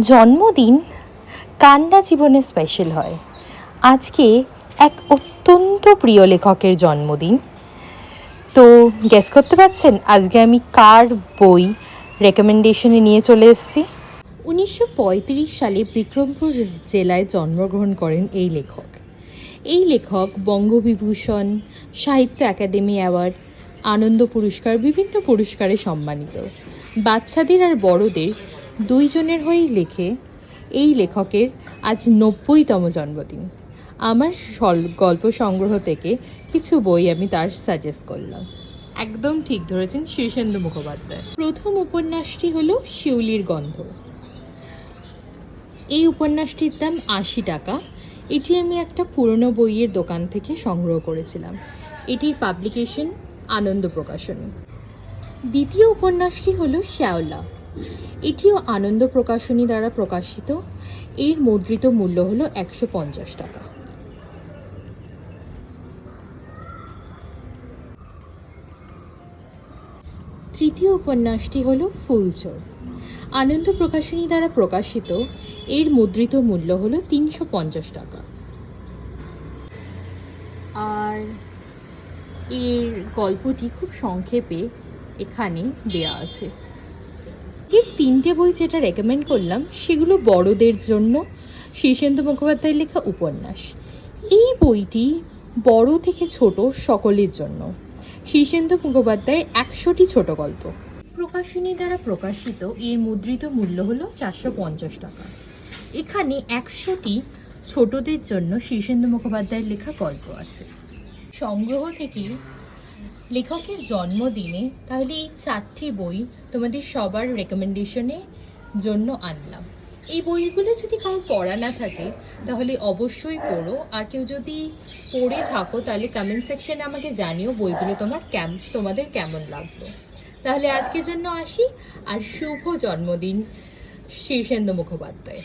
জন্মদিন কান্না জীবনে স্পেশাল হয়। আজকে এক অত্যন্ত প্রিয় লেখকের জন্মদিন। তো গেস করতে পারছেন, আজকে আমি কার বই রেকমেন্ডেশনে নিয়ে চলে এসেছি? উনিশশো পঁয়ত্রিশ সালে বিক্রমপুর জেলায় জন্মগ্রহণ করেন এই লেখক। এই লেখক বঙ্গবিভূষণ, সাহিত্য একাডেমি অ্যাওয়ার্ড, আনন্দ পুরস্কার, বিভিন্ন পুরস্কারে সম্মানিত। বাচ্চাদের আর বড়দের দুইজনের হয়েই লেখে এই লেখকের আজ নব্বইতম জন্মদিন। আমার গল্প সংগ্রহ থেকে কিছু বই আমি তার সাজেস্ট করলাম। একদম ঠিক ধরেছেন শীর্ষেন্দু মুখোপাধ্যায়। প্রথম উপন্যাসটি হলো শিউলির গন্ধ। এই উপন্যাসটির দাম আশি টাকা। এটি আমি একটা পুরনো বইয়ের দোকান থেকে সংগ্রহ করেছিলাম। এটির পাবলিকেশন আনন্দ প্রকাশনী। দ্বিতীয় উপন্যাসটি হলো শ্যাওলা। এটিও আনন্দ প্রকাশনী দ্বারা প্রকাশিত। এর মুদ্রিত মূল্য হল একশো পঞ্চাশ টাকা। তৃতীয় উপন্যাসটি হলো ফুলচোর। আনন্দ প্রকাশনী দ্বারা প্রকাশিত, এর মুদ্রিত মূল্য হল তিনশো পঞ্চাশ টাকা। আর এর গল্পটি খুব সংক্ষেপে এখানে দেয়া আছে। এর তিনটে বই যেটা রেকমেন্ড করলাম, সেগুলো বড়দের জন্য। শীর্ষেন্দু মুখোপাধ্যায়ের লেখা উপন্যাস। এই বইটি বড় থেকে ছোট সকলের জন্য। শীর্ষেন্দু মুখোপাধ্যায়ের একশোটি ছোট গল্প। প্রকাশনী দ্বারা প্রকাশিত, এর মুদ্রিত মূল্য হল চারশো পঞ্চাশ টাকা। এখানে একশোটি ছোটদের জন্য শীর্ষেন্দু মুখোপাধ্যায়ের লেখা গল্প আছে। সংগ্রহ থেকে লেখকের জন্মদিনে তাহলে এই চারটি বই তোমাদের সবার রেকমেন্ডেশনের জন্য আনলাম। এই বইগুলো যদি কারও পড়া না থাকে, তাহলে অবশ্যই পড়ো। আর কেউ যদি পড়ে থাকো, তাহলে কমেন্ট সেকশনে আমাকে জানিও বইগুলো তোমার কেম তোমাদের কেমন লাগল। তাহলে আজকের জন্য আসি, আর শুভ জন্মদিন, শীর্ষেন্দু মুখোপাধ্যায়।